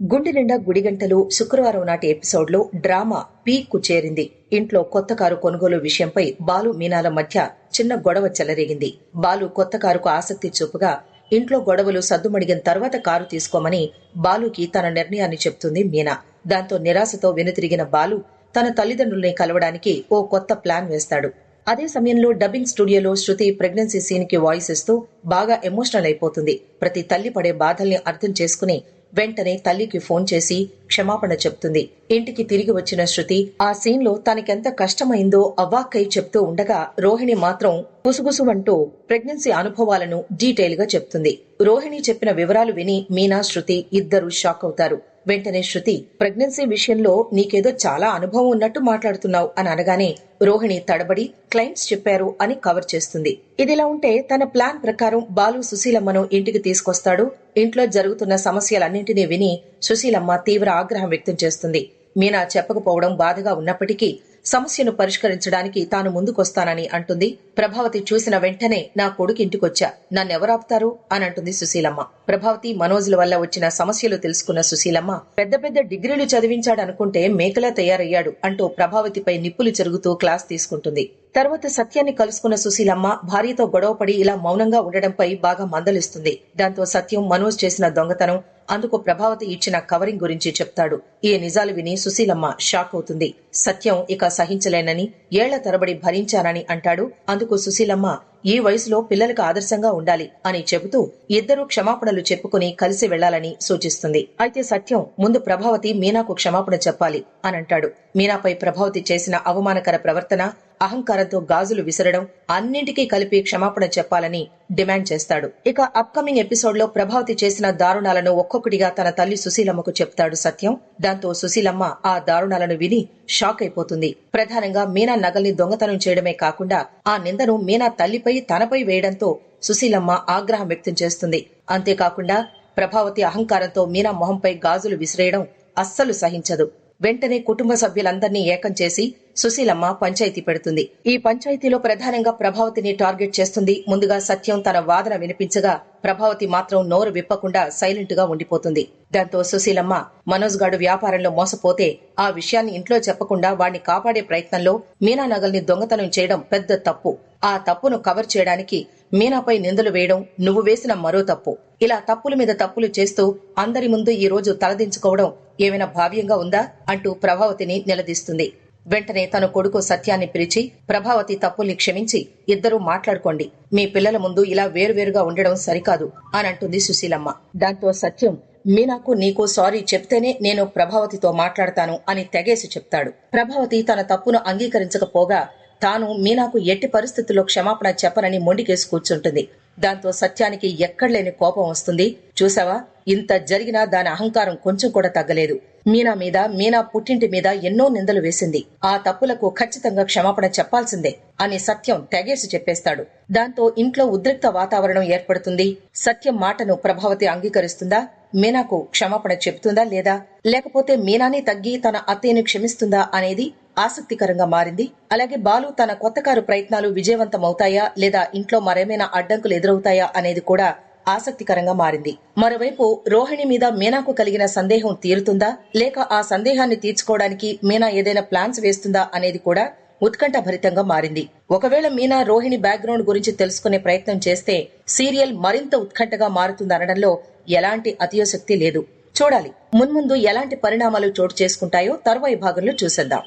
గుండె నిండా గుడిగంటలు శుక్రవారం నాటి ఎపిసోడ్లో డ్రామా పీక్కు చేరింది. ఇంట్లో కొత్త కారు కొనుగోలు విషయంపై బాలు మీనాల మధ్య చిన్న గొడవ చెలరేగింది. బాలు కొత్త కారుకు ఆసక్తి చూపుగా ఇంట్లో గొడవలు సద్దుమడిగిన తర్వాత కారు తీసుకోమని బాలుకి తన నిర్ణయాన్ని చెప్తుంది మీనా. దాంతో నిరాశతో వెనుతిరిగిన బాలు తన తల్లిదండ్రుల్ని కలవడానికి ఓ కొత్త ప్లాన్ వేస్తాడు. అదే సమయంలో డబ్బింగ్ స్టూడియోలో శృతి ప్రెగ్నెన్సీ సీన్కి వాయిస్ ఇస్తూ బాగా ఎమోషనల్ అయిపోతుంది. ప్రతి తల్లి పడే బాధల్ని అర్థం చేసుకుని వెంటనే తల్లికి ఫోన్ చేసి క్షమాపణ చెప్తుంది. ఇంటికి తిరిగి వచ్చిన శృతి ఆ సీన్లో తనకెంత కష్టమైందో అవ్వాక్కై చెప్తూ ఉండగా రోహిణి మాత్రం గుసుగుసుమంటూ ప్రెగ్నెన్సీ అనుభవాలను డీటెయిల్గా చెప్తుంది. రోహిణి చెప్పిన వివరాలు విని మీనా శృతి ఇద్దరు షాక్ అవుతారు. వెంటనే శృతి ప్రెగ్నెన్సీ విషయంలో నీకేదో చాలా అనుభవం ఉన్నట్టు మాట్లాడుతున్నావు అని అనగానే రోహిణి తడబడి క్లయింట్స్ చెప్పారు అని కవర్ చేస్తుంది. ఇదిలా ఉంటే తన ప్లాన్ ప్రకారం బాలు సుశీలమ్మను ఇంటికి తీసుకొస్తాడు. ఇంట్లో జరుగుతున్న సమస్యలన్నింటినీ విని సుశీలమ్మ తీవ్ర ఆగ్రహం వ్యక్తం చేస్తుంది. మీనా చెప్పకపోవడం బాధగా ఉన్నప్పటికీ సమస్యను పరిష్కరించడానికి తాను ముందుకొస్తానని అంటుంది. ప్రభావతి చూసిన వెంటనే నా కొడుకు ఇంటికొచ్చా. నన్నెవరాపుతారు? అని అంటుంది సుశీలమ్మ. ప్రభావతి మనోజుల వల్ల వచ్చిన సమస్యలు తెలుసుకున్న సుశీలమ్మ పెద్ద పెద్ద డిగ్రీలు చదివించాడనుకుంటే మేకలా తయారయ్యాడు అంటూ ప్రభావతిపై నిప్పులు చెరుగుతూ క్లాస్ తీసుకుంటుంది. తర్వాత సత్యాన్ని కలుసుకున్న సుశీలమ్మ భార్యతో గొడవపడి ఇలా మౌనంగా ఉండడంపై బాగా మందలిస్తుంది. దాంతో సత్యం మనోజ్ చేసిన దొంగతనం అందుకు ప్రభావతి ఇచ్చిన కవరింగ్ గురించి చెప్తాడు. ఈ నిజాలు విని సుశీలమ్మ షాక్ అవుతుంది. సత్యం ఇక సహించలేనని ఏళ్ళ తరబడి భరించానని అంటాడు. అందుకు సుశీలమ్మ ఈ వయసులో పిల్లలకు ఆదర్శంగా ఉండాలి అని చెబుతూ ఇద్దరు క్షమాపణలు చెప్పుకుని కలిసి వెళ్ళాలని సూచిస్తుంది. అయితే సత్యం ముందు ప్రభావతి మీనాకు క్షమాపణ చెప్పాలి అని అంటాడు మీనాపై ప్రభావతి చేసిన అవమానకర ప్రవర్తన అహంకారంతో గాజులు విసరడం అన్నింటికీ కలిపి క్షమాపణ చెప్పాలని డిమాండ్ చేస్తాడు. ఇక అప్కమింగ్ ఎపిసోడ్లో ప్రభావతి చేసిన దారుణాలను ఒక్కొక్కటిగా తన తల్లి సుశీలమ్మకు చెప్తాడు సత్యం. దాంతో సుశీలమ్మ ఆ దారుణాలను విని షాక్ అయిపోతుంది. ప్రధానంగా మీనా నగల్ని దొంగతనం చేయడమే కాకుండా ఆ నిందను మీనా తల్లిపై తనపై వేయడంతో సుశీలమ్మ ఆగ్రహం వ్యక్తం చేస్తుంది. అంతేకాకుండా ప్రభావతి అహంకారంతో మీనా మొహంపై గాజులు విసిరేయడం అస్సలు సహించదు. వెంటనే కుటుంబ సభ్యులందరినీ ఏకం చేసి సుశీలమ్మ పంచాయతీ పెడుతుంది. ఈ పంచాయతీలో ప్రధానంగా ప్రభావతిని టార్గెట్ చేస్తుంది. ముందుగా సత్యం తన వాదన వినిపించగా ప్రభావతి మాత్రం నోరు విప్పకుండా సైలెంట్గా ఉండిపోతుంది. దాంతో సుశీలమ్మ మనోజ్ గాడు వ్యాపారంలో మోసపోతే ఆ విషయాన్ని ఇంట్లో చెప్పకుండా వాణ్ణి కాపాడే ప్రయత్నంలో మీనా నగల్ని దొంగతనం చేయడం పెద్ద తప్పు. ఆ తప్పును కవర్ చేయడానికి మీనాపై నిందలు వేయడం నువ్వు వేసిన మరో తప్పు. ఇలా తప్పుల మీద తప్పులు చేస్తూ అందరి ముందు ఈ రోజు తలదించుకోవడం ఏమైనా భావ్యంగా ఉందా అంటూ ప్రభావతిని నిలదీస్తుంది. వెంటనే తన కొడుకు సత్యాన్ని పిలిచి ప్రభావతి తప్పుల్ని క్షమించి ఇద్దరూ మాట్లాడుకోండి. మీ పిల్లల ముందు ఇలా వేరువేరుగా ఉండడం సరికాదు అని అంటుంది సుశీలమ్మ. దాంతో సత్యం మీనాకు నీకు సారీ చెప్తేనే నేను ప్రభావతితో మాట్లాడతాను అని తెగేసి చెప్తాడు. ప్రభావతి తన తప్పును అంగీకరించకపోగా తాను మీనాకు ఎట్టి పరిస్థితుల్లో క్షమాపణ చెప్పనని మొండికేసి కూర్చుంటుంది. దాంతో సత్యానికి ఎక్కడలేని కోపం వస్తుంది. చూసావా? ఇంత జరిగినా దాని అహంకారం కొంచెం కూడా తగ్గలేదు. మీనా మీద మీనా పుట్టింటి మీద ఎన్నో నిందలు వేసింది. ఆ తప్పులకు ఖచ్చితంగా క్షమాపణ చెప్పాల్సిందే. అని సత్యం తెగేసి చెప్పేస్తాడు. దాంతో ఇంట్లో ఉద్రిక్త వాతావరణం ఏర్పడుతుంది. సత్యం మాటను ప్రభావతి అంగీకరిస్తుందా? మీనాకు క్షమాపణ చెబుతుందా లేదా? లేకపోతే మీనాని తగ్గి తన అత్తయ్యను క్షమిస్తుందా అనేది ఆసక్తికరంగా మారింది. అలాగే బాలు తన కొత్త కారు ప్రయత్నాలు విజయవంతమవుతాయా లేదా ఇంట్లో మరేమైనా అడ్డంకులు ఎదురవుతాయా అనేది కూడా ఆసక్తికరంగా మారింది. మరోవైపు రోహిణి మీద మీనాకు కలిగిన సందేహం తీరుతుందా? లేక ఆ సందేహాన్ని తీర్చుకోవడానికి మీనా ఏదైనా ప్లాన్స్ వేస్తుందా అనేది కూడా ఉత్కంఠ భరితంగా మారింది. ఒకవేళ మీనా రోహిణి బ్యాక్గ్రౌండ్ గురించి తెలుసుకునే ప్రయత్నం చేస్తే సీరియల్ మరింత ఉత్కంఠగా మారుతుందనడంలో ఎలాంటి అతియోశక్తి లేదు. చూడాలి. మున్ముందు ఎలాంటి పరిణామాలు చోటు చేసుకుంటాయో తర్వాయి భాగంలో చూసేద్దాం.